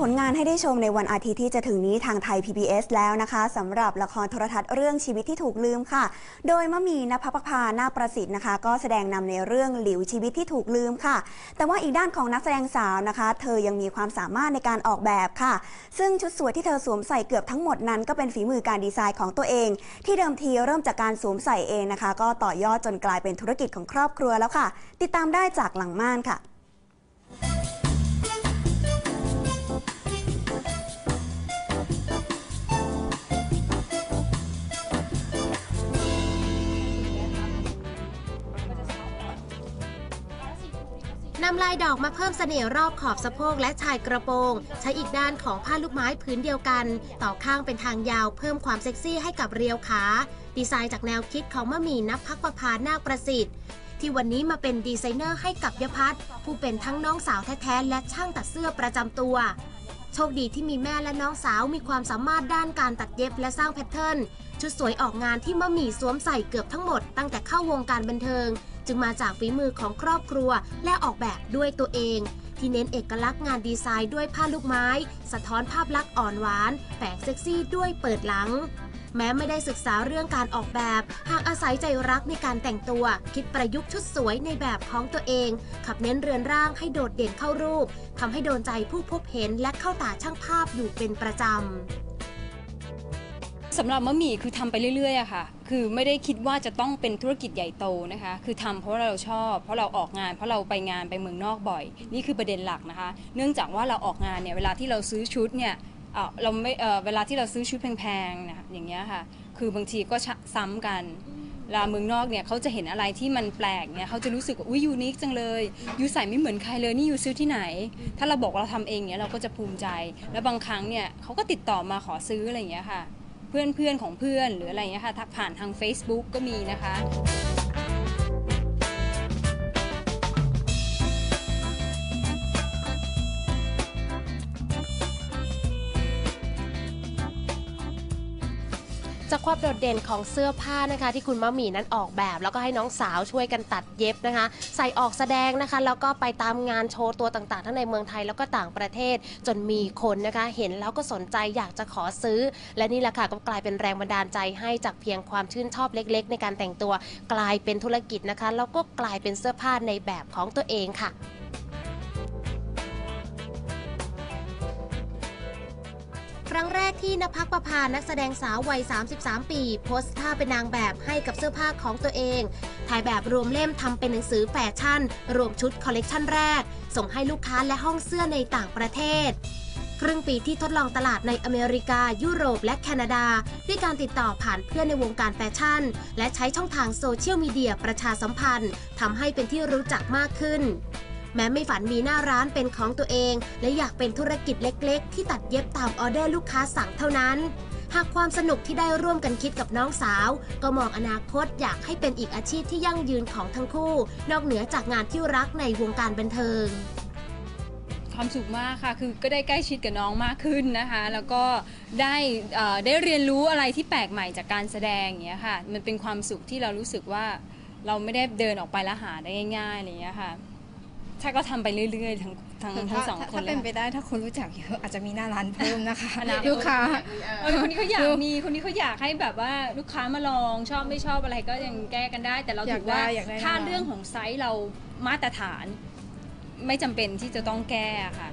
ผลงานให้ได้ชมในวันอาทิตย์ที่จะถึงนี้ทางไทย PBS แล้วนะคะสำหรับละครโทรทัศน์เรื่องชีวิตที่ถูกลืมค่ะ โดยมะมีนภพพานาประสิทธิ์นะคะ ก็แสดงนำในเรื่องหลิวชีวิตที่ถูกลืมค่ะ แต่ว่าอีกด้านของนักแสดงสาวนะคะ เธอยังมีความสามารถในการออกแบบค่ะ ซึ่งชุดสวยที่เธอสวมใส่เกือบทั้งหมดนั้น ก็เป็นฝีมือการดีไซน์ของตัวเอง ที่เดิมทีเริ่มจากการสวมใส่เองนะคะ ก็ต่อยอดจนกลายเป็นธุรกิจของครอบครัวแล้วค่ะ ติดตามได้จากหลังม่านค่ะ นำลายดอกมาเพิ่มเสน่ห์รอบขอบสะโพกและชายกระโปรง ใช้อีกด้านของผ้าลูกไม้พื้นเดียวกัน ต่อข้างเป็นทางยาวเพิ่มความเซ็กซี่ให้กับเรียวขา ดีไซน์จากแนวคิดของมะหมี่นับพักประพานาคประสิทธิ์ ที่วันนี้มาเป็นดีไซเนอร์ให้กับยพัฒผู้เป็นทั้งน้องสาวแท้ๆและช่างตัดเสื้อประจำตัว โชคดีที่มีแม่และน้องสาวมีความสามารถด้านการตัดเย็บและสร้างแพทเทิร์นชุดสวยออกงานที่มะหมี่สวมใส่เกือบทั้งหมดตั้งแต่เข้าวงการบันเทิง จึงมาจากฝีมือของครอบครัวและออกแบบด้วยตัวเอง ที่เน้นเอกลักษณ์งานดีไซน์ด้วยผ้าลูกไม้ สะท้อนภาพลักษณ์อ่อนหวานแฝงเซ็กซี่ด้วยเปิดหลัง แม้ไม่ได้ศึกษาเรื่องการออกแบบ หากอาศัยใจรักในการแต่งตัว คิดประยุกต์ชุดสวยในแบบของตัวเอง ขับเน้นเรือนร่างให้โดดเด่นเข้ารูปทำให้โดนใจผู้พบเห็นและเข้าตาช่างภาพอยู่เป็นประจำสำหรับมะหมี่คือทำไปเรื่อยๆอะค่ะ คือไม่ได้คิดว่าจะต้องเป็นธุรกิจใหญ่โตนะคะ คือทำเพราะเราชอบ เพราะเราออกงาน เพราะเราไปงานไปเมืองนอกบ่อย นี่คือประเด็นหลักนะคะ เนื่องจากว่าเราออกงานเนี่ย เวลาที่เราซื้อชุดเนี่ย เอ่อเราไม่เอ่อเวลาที่เราซื้อชุดแพงๆนะอย่างเงี้ยค่ะ คือบางทีก็ชะซ้ำกันเวลาเมืองนอกเนี่ยเขาจะเห็นอะไรที่มันแปลกเนี่ยเขาจะรู้สึกว่าอุ้ยยูนิคจังเลยยูใส่ไม่เหมือนใครเลยนี่ยูซื้อที่ไหน ถ้าเราบอกเราทำเองเนี่ยเราก็จะภูมิใจ แล้วบางครั้งเนี่ยเขาก็ติดต่อมาขอซื้ออะไรอย่างเงี้ยค่ะ เพื่อนเพื่อนของเพื่อนหรืออะไรอย่างเงี้ยค่ะทักผ่านทาง Facebook ก็มีนะคะ จากความโดดเด่นของเสื้อผ้านะคะ ที่คุณมะหมี่นั้นออกแบบ แล้วก็ให้น้องสาวช่วยกันตัดเย็บนะคะ ใส่ออกแสดงนะคะ แล้วก็ไปตามงานโชว์ตัวต่างๆ ทั้งในเมืองไทยแล้วก็ต่างประเทศ จนมีคนนะคะ เห็นแล้วก็สนใจอยากจะขอซื้อ และนี่แหละค่ะก็กลายเป็นแรงบันดาลใจให้จากเพียงความชื่นชอบเล็ก ๆ ในการแต่งตัว กลายเป็นธุรกิจนะคะแล้วก็กลายเป็นเสื้อผ้าในแบบของตัวเองค่ะ รั้งแรกที่นภักประพานักแสดงสาววัย 33 ปี โพสท่าเป็นนางแบบให้กับเสื้อผ้าของตัวเอง ถ่ายแบบรวมเล่มทำเป็นหนังสือแฟชั่น รวมชุดคอลเลกชันแรก ส่งให้ลูกค้าและห้องเสื้อในต่างประเทศ ครึ่งปีที่ทดลองตลาดในอเมริกา ยุโรปและแคนาดา ด้วยการติดต่อผ่านเพื่อนในวงการแฟชั่น และใช้ช่องทางโซเชียลมีเดียประชาสัมพันธ์ทำให้เป็นที่รู้จักมากขึ้น แม้ไม่ฝันมีหน้าร้านเป็นของตัวเอง และอยากเป็นธุรกิจเล็กๆ ที่ตัดเย็บตามออเดอร์ลูกค้าสั่งเท่านั้น หากความสนุกที่ได้ร่วมกันคิดกับน้องสาว ก็มองอนาคตอยากให้เป็นอีกอาชีพที่ยั่งยืนของทั้งคู่ นอกเหนือจากงานที่รักในวงการบันเทิงความสุขมากค่ะ คือก็ได้ใกล้ชิดกับน้องมากขึ้นนะคะ แล้วก็ได้ได้เรียนรู้อะไรที่แปลกใหม่จากการแสดงอย่างเงี้ยค่ะ มันเป็นความสุขที่เรารู้สึกว่าเราไม่ได้เดินออกไปแล้วหาได้ง่ายๆอะไรอย่างเงี้ยค่ะ ถ้าก็ทำไปเรื่อยๆ ทั้งทั้งทั้งสองคนถ้าเลเป็ยนไปได้ถ้าคนรู้จักเยอะอาจจะมีหน้าร้านเพิ่มนะคะอนาคต ลูกค้า เออคนนี้เขาอยากมีคนนี้เขาอยากให้แบบว่าลูกค้ามาลองชอบไม่ชอบอะไรก็ยังแก้กันได้ แต่เราอยาถืกอว่าได้อยากได้ถ้าแน่นอนเรื่องของไซส์เรามาตรฐาน ไม่จำเป็นที่จะต้องแก้ค่ะ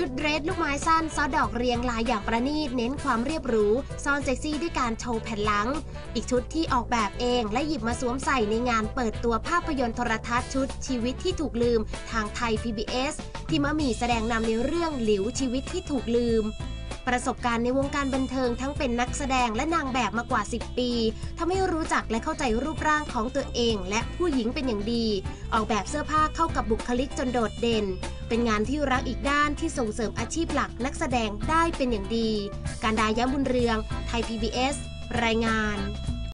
ชุดเดรสลูกไม้สั้นซอดดอกเรียงลายอย่างประณีตเน้นความเรียบหรูซ่อนเซ็กซี่ด้วยการโชว์แผ่นหลัง อีกชุดที่ออกแบบเองและหยิบมาสวมใส่ในงานเปิดตัวภาพยนตร์โทรทัศน์ชุดชีวิตที่ถูกลืมทางไทย PBS ที่มะหมี่แสดงนำในเรื่องหลิวชีวิตที่ถูกลืมประสบการณ์ในวงการบันเทิงทั้งเป็นนักแสดงและนางแบบมากว่า 10 ปีทำให้รู้จักและเข้าใจรูปร่างของตัวเอง และผู้หญิงเป็นอย่างดี ออกแบบเสื้อผ้าเข้ากับบุคลิกจนโดดเด่น เป็นงานที่รักอีกด้านที่ส่งเสริมอาชีพหลักนักแสดงได้เป็นอย่างดี การดาย้ำบุญเรือง ไทย PBS รายงาน